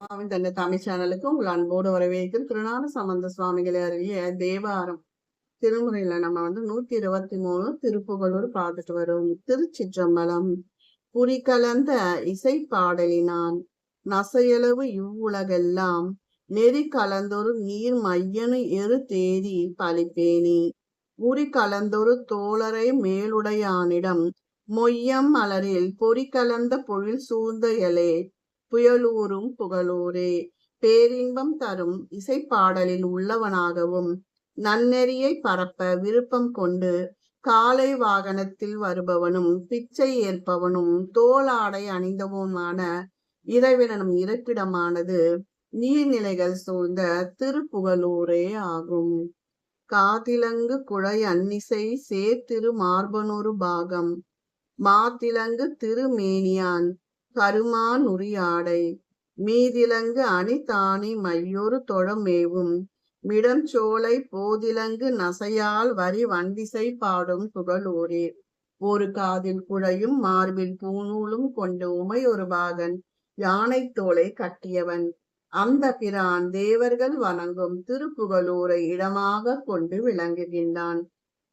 ஆவின் தன்னை தமிழ் சேனலுக்கு உங்கள் அன்போடு வரவேற்கும் திருநான சம்பந்த சுவாமிகளை அருளிய தேவாரம் திருமுறையில நம்ம வந்து நூத்தி இருபத்தி மூணு திருப்புகளூர் பார்த்துட்டு வரும். திருச்சிற்றம்பலம். புரி கலந்த இசை பாடலினான் நசையளவு இவ்வுலகெல்லாம் நெறி கலந்தொரு நீர் மையனு எரு தேதி பழிப்பேனி. உரி கலந்தொரு தோழரை மேலுடையானிடம் மொய்யம் மலரில் பொறி கலந்த பொழில் சூழ்ந்த எலே. புயலூரும் புகழூரே. பேரின்பம் தரும் இசைப்பாடலில் உள்ளவனாகவும் நன்னெறியை பரப்ப விருப்பம் கொண்டு காலை வாகனத்தில் வருபவனும் பிச்சை ஏற்பவனும் தோளாடை அணிந்தவுமான இறைவனும் இருப்பிடமானது நீர்நிலைகள் சூழ்ந்த திருப்புகலூரே ஆகும். காதிலங்கு குழை அன்னிசை சேர்த்திரு மார்பனொரு பாகம் மாத்திலங்கு திருமேனியான் கருமான் உரியாடை மீதிலங்கு அணிதானி மையொரு தொழமேவும். மிடஞ்சோலை போதிலங்கு நசையால் வரி வண்டிசை பாடும் புகழூரே ஒரு காதில் குழையும் மார்பில் பூநூலும் கொண்டு உமையொரு பாகன் யானை தோலை கட்டியவன். அந்த பிரான் தேவர்கள் வணங்கும் திருப்புகலூரை இடமாக கொண்டு விளங்குகின்றான்.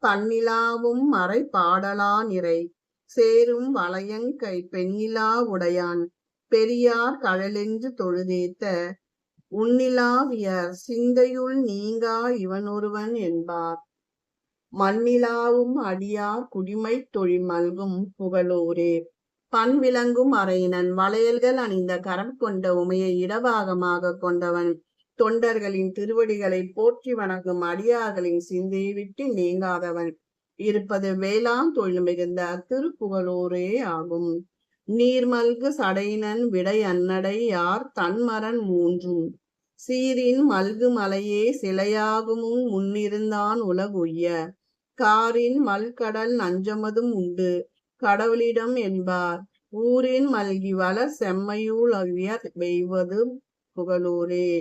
பன்னிலாவும் மறை பாடலா நிறை. சேரும் வளையங்கை பெண்ணிலா உடையான் பெரியார் கழலென்று தொழுதேத்த உன்னிலாவியர் சிந்தையுள் நீங்கா இவனொருவன் என்பார். மண்ணிலாவும் அடியார் குடிமை தொழில் மல்கும் புகழோரே. பண் விளங்கும் அறையினன் வளையல்கள் அணிந்த கரம் கொண்ட உமையை இடபாகமாக கொண்டவன் தொண்டர்களின் திருவடிகளை போற்றி வணங்கும் அடியார்களின் சிந்தையை விட்டு நீங்காதவன். இருப்பது வேளாண் தொழில் மிகுந்த திருப்புகழோரே ஆகும். நீர்மல்கு சடையினன் விடை அன்னடை யார் தன்மரன் மூன்றும். சீரின் மல்கு மலையே சிலையாகுமும் முன்னிருந்தான் உலகுய்ய. காரின் மல்கடல் நஞ்சமதும் உண்டு. கடவுளிடம் என்பார். ஊரின் மல்கி வளர் செம்மையூல் அவ்வியர் வெய்வது புகழூரே.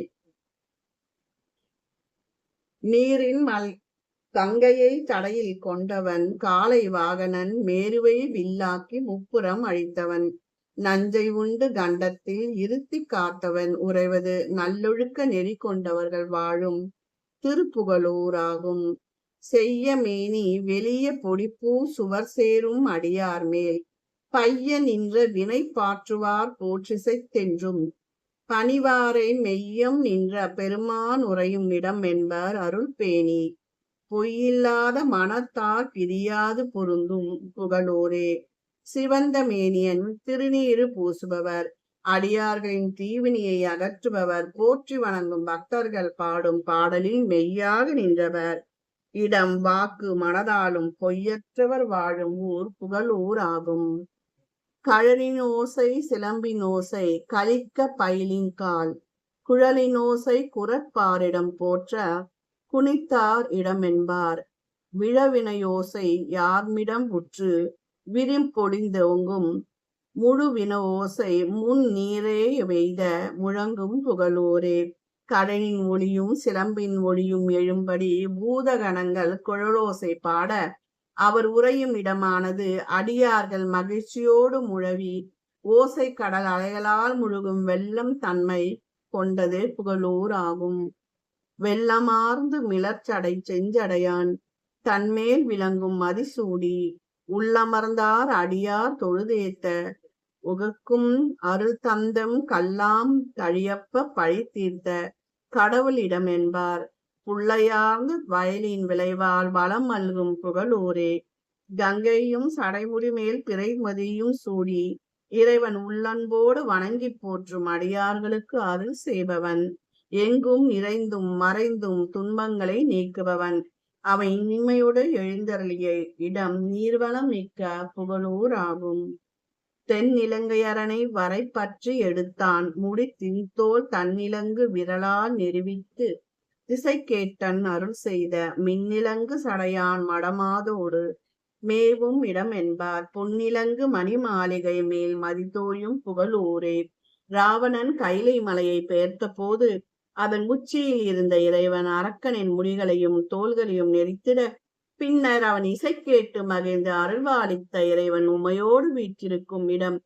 நீரின் மல் தங்கையை தடையில் கொண்டவன் காலை வாகனன் மேருவை வில்லாக்கி முப்புறம் அழித்தவன். நஞ்சை உண்டு கண்டத்தில் இருத்தி காத்தவன் உறைவது நல்லொழுக்க நெறி கொண்டவர்கள் வாழும் திருப்புகழூராகும். செய்ய மேனி வெளிய பொடிப்பூ சுவர் சேரும் அடியார் மேல். பைய நின்ற வினை பாற்றுவார் போற்றிசைத்தென்றும் பணிவாரை மெய்யம் நின்ற பெருமான் உறையும் இடம் என்பர் அருள் பேணி பொய்யில்லாத மனத்தார் பிரியாது பொருந்தும் புகழோரே. சிவந்த மேனியன் திருநீரு பூசுபவர். அடியார்களின் தீவினியை அகற்றுபவர். போற்றி வணங்கும் பக்தர்கள் பாடும் பாடலில் மெய்யாக நின்றவர். இடம் வாக்கு மனதாலும் பொய்யற்றவர் வாழும் ஊர் புகழூர் ஆகும் கழலின் ஓசை சிலம்பின் ஓசை கலிக்க பயிலின் கால். குழலின் ஓசை குரற்பாரிடம் போற்ற குனித்தார் இடமென்பார். விழவினையோசை யார்மிடம் உற்று விரிம்பொடிந்தோங்கும் முழுவின ஓசை முன் நீரே வெய்த முழங்கும் புகழோரே. கடலின் ஒளியும் சிலம்பின் ஒளியும் எழும்படி பூதகணங்கள் குழலோசை பாட அவர் உறையும் இடமானது அடியார்கள் மகிழ்ச்சியோடு முழவி ஓசை கடல் அலைகளால் முழுகும் வெள்ளம் தன்மை கொண்டது புகழூர் ஆகும். வெள்ளமார்ந்து மிளர்ச்சடை செஞ்சடையான் தன்மேல் விளங்கும் மதிசூடி உள்ளமர்ந்தார் அடியார் தொழுதேத்த உகக்கும் அருள் தந்தம் கல்லாம் தழியப்ப பழி தீர்த்த கடவுளிடம் என்பார். புள்ளையார்ந்து வயலின் விளைவால் வளம் மல்கும் புகழூரே. கங்கையும் சடைமுடி மேல் பிறைமதியும் சூடி இறைவன் உள்ளன்போடு வணங்கி போற்றும் அடியார்களுக்கு அருள் செய்பவன். எங்கும் நிறைந்தும் மறைந்தும் துன்பங்களை நீக்குபவன். அவன் இனிமையோடு எழுந்தருளிய இடம் நீர்வளம் மிக்க புகழூர் ஆகும் தென் இலங்கையரனை வரை பற்றி எடுத்தான் முடி தின்தோல் தன்னிலங்கு விரலால் நெருவித்து திசை கேட்டன் அருள் செய்த மின்னிலங்கு சடையான் மடமாதோடு மேவும் இடம் என்பார் பொன்னிலங்கு மணி மாளிகை மேல் மதித்தோயும் புகழூரே. ராவணன் கைலை மலையை பெயர்த்த போது அதன் உச்சியில் இருந்த இறைவன் அரக்கனின் முடிகளையும் தோள்களையும் நெறித்திட பின்னர் அவன் இசை கேட்டு மகிழ்ந்து அருள்வாளித்த இறைவன் உமையோடு வீற்றிருக்கும் இடம்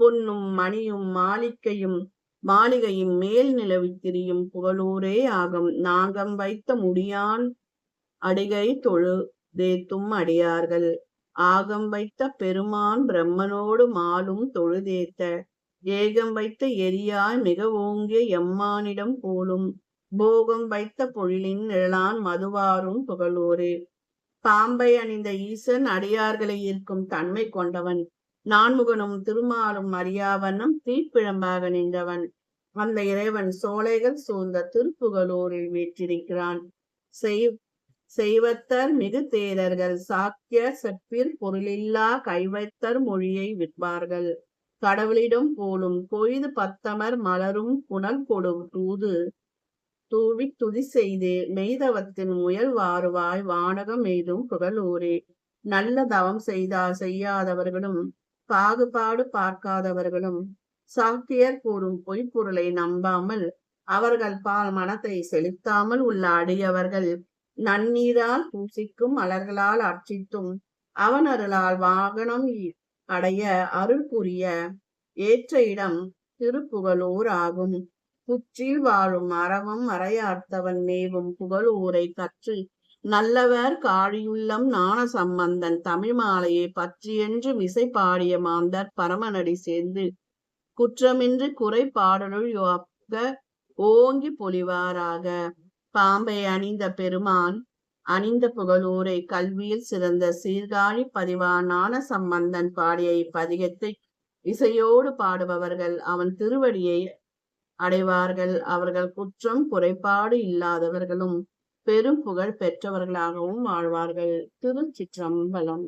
பொன்னும் மணியும் மாளிகையும் மாளிகையும் மேல் நிலவி திரியும் புகழூரே ஆகும். நாகம் வைத்த முடியான் அடிகை தொழு தேத்தும் அடியார்கள். ஆகம் வைத்த பெருமான் பிரம்மனோடு மாலும் தொழுதேத்த ஏகம் வைத்த எரியாய் மிக ஓங்கிய எம்மானிடம் போலும் போகம் வைத்த பொழிலின் நிழலான் மதுவாரும் புகழோரே. பாம்பை அணிந்த ஈசன் அடியார்களை ஈர்க்கும் தன்மை கொண்டவன். நான்முகனும் திருமாலும் அறியாவண்ணம் தீப்பிழம்பாக நின்றவன். அந்த இறைவன் சோலைகள் சூழ்ந்த திருப்புகலூரில் வீற்றிருக்கிறான். செய் செய்வத்தர் மிகு தேரர்கள் சாக்கிய செப்பில் பொருளில்லா கைவைத்தர் மொழியை விற்பார்கள். கடவுளிடம் போலும் கொய்து பத்தமர் மலரும் புனல் கொடும் தூது. தூவி துதி செய்து மெய்தவத்தின் முயல் வாருவாய் வானகம் எய்தும் புகழூரே. நல்ல தவம் செய்தா செய்யாதவர்களும் பாகுபாடு பார்க்காதவர்களும் சாக்கியர் கூறும் பொய்ப்பொருளை நம்பாமல் அவர்கள் பால் மனத்தை செலுத்தாமல் உள்ள அடியவர்கள் நன்னீரால் பூசிக்கும் மலர்களால் அர்ச்சித்தும் அவனர்களால் வாகனம் அடைய அருள் புரிய ஏற்ற இடம் திருப்புகழூர் ஆகும். புற்றில் வாழும் அறவம் அறையார்த்தவன் மேவும் புகழூரை கற்று நல்லவர் காழியுள்ளம் ஞான சம்பந்தன் தமிழ் மாலையை பற்றியென்று மிசை பாடிய மாந்தர் பரமநடி சேர்ந்து குற்றமின்றி குறை பாடலுள் ஓங்கி பொலிவாராக. பாம்பை அணிந்த பெருமான் அணிந்த புகழூரை கல்வியில் சிறந்த சீர்காழி பதிவான சம்பந்தன் பாடிய இப்பதிகத்தை இசையோடு பாடுபவர்கள் அவன் திருவடியை அடைவார்கள். அவர்கள் குற்றம் குறைபாடு இல்லாதவர்களும் பெரும் புகழ் பெற்றவர்களாகவும் வாழ்வார்கள். திருச்சிற்றம்பலம்.